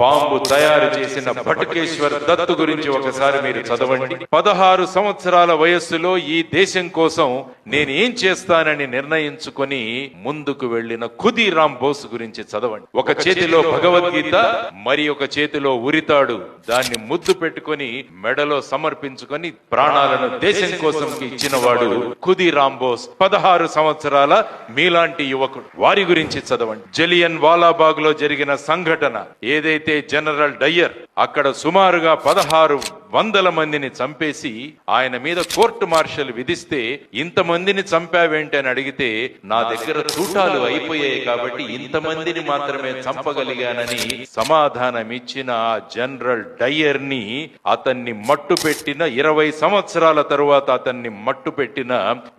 Bomb తయారు చేసిన భటకేశ్వర్ దత్తు గురించి ఒకసారి మీరు చదవండి. పదహారు సంవత్సరాల వయస్సులో ఈ దేశం కోసం నేను ఏం చేస్తానని నిర్ణయించుకొని ముందుకు వెళ్ళిన ఖుదీరామ్ బోస్ గురించి చదవండి. ఒక చేతిలో భగవద్గీత మరి ఒక చేతిలో ఉరితాడు. దాన్ని ముద్దు పెట్టుకొని మెడలో సమర్పించుకొని ప్రాణాలను దేశం కోసం ఇచ్చిన వాడు ఖుదీరామ్ బోస్. పదహారు సంవత్సరాల మీలాంటి యువకుడు. వారి గురించి చదవండి. జలియన్ వాలాబాగ్లో జరిగిన సంఘటన ఏదైతే జనరల్ డయ్యర్ అక్కడ సుమారుగా పదహారు వందల మందిని చంపేసి ఆయన మీద కోర్టు మార్షల్ విధిస్తే ఇంతమందిని చంపావేంటి అని అడిగితే నా దగ్గర తూటాలు అయిపోయాయి కాబట్టి ఇంతమందిని మాత్రమే చంపగలిగానని సమాధానం ఇచ్చిన ఆ జనరల్ డయ్యర్ని అతన్ని మట్టు పెట్టిన ఇరవై సంవత్సరాల తరువాత అతన్ని మట్టు పెట్టిన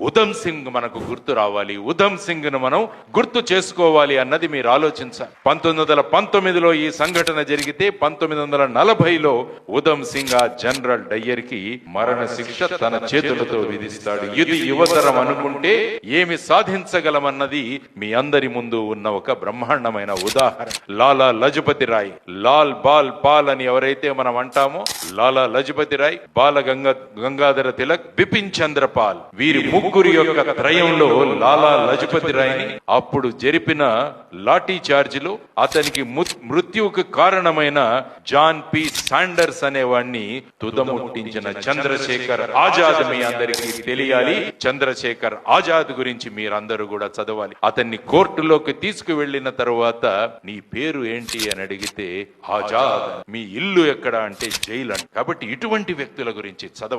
ఉధమ్ సింగ్ మనకు గుర్తు రావాలి. ఉధమ్ సింగ్ను మనం గుర్తు చేసుకోవాలి అన్నది మీరు ఆలోచించాలి. పంతొమ్మిది వందల పంతొమ్మిదిలో ఈ సంఘటన జరిగితే పంతొమ్మిది వందల నలభైలో ఉధమ్ సింగ్ ఆ జనరల్ డయ్యర్కి మరణ శిక్ష తన చేతులతో విధిస్తాడు. ఇది యువతరం అనుకుంటే ఏమి సాధించగలమన్నది మీ అందరి ముందు ఉన్న ఒక బ్రహ్మాండమైన ఉదాహరణ. లాలా లజపతి రాయ్ లాల్ బాల్ పాల్ అని ఎవరైతే మనం అంటామో లాలా లజపతి రాయ్ బాల గంగా గంగాధర తిలక్ బిపిన్ చంద్ర పాల్ వీరి ముగ్గురి యొక్క త్రయంలో లాలా లజపతి రాయ్ని అప్పుడు జరిపిన లాఠీ చార్జీలు అతనికి మృత్యువుకు కారణమైన జాన్ పి శాండర్స్ అనేవాడిని తుదముట్టించిన చంద్రశేఖర్ ఆజాద్ మీ అందరికీ తెలియాలి. చంద్రశేఖర్ ఆజాద్ గురించి మీరందరూ కూడా చదవాలి. అతన్ని కోర్టులోకి తీసుకువెళ్ళిన తర్వాత నీ పేరు ఏంటి? అని అడిగితే ఆజాద్ మీ ఇల్లు ఎక్కడ? అంటే జైలు కాబట్టి ఇటువంటి వ్యక్తుల గురించి చదవండి.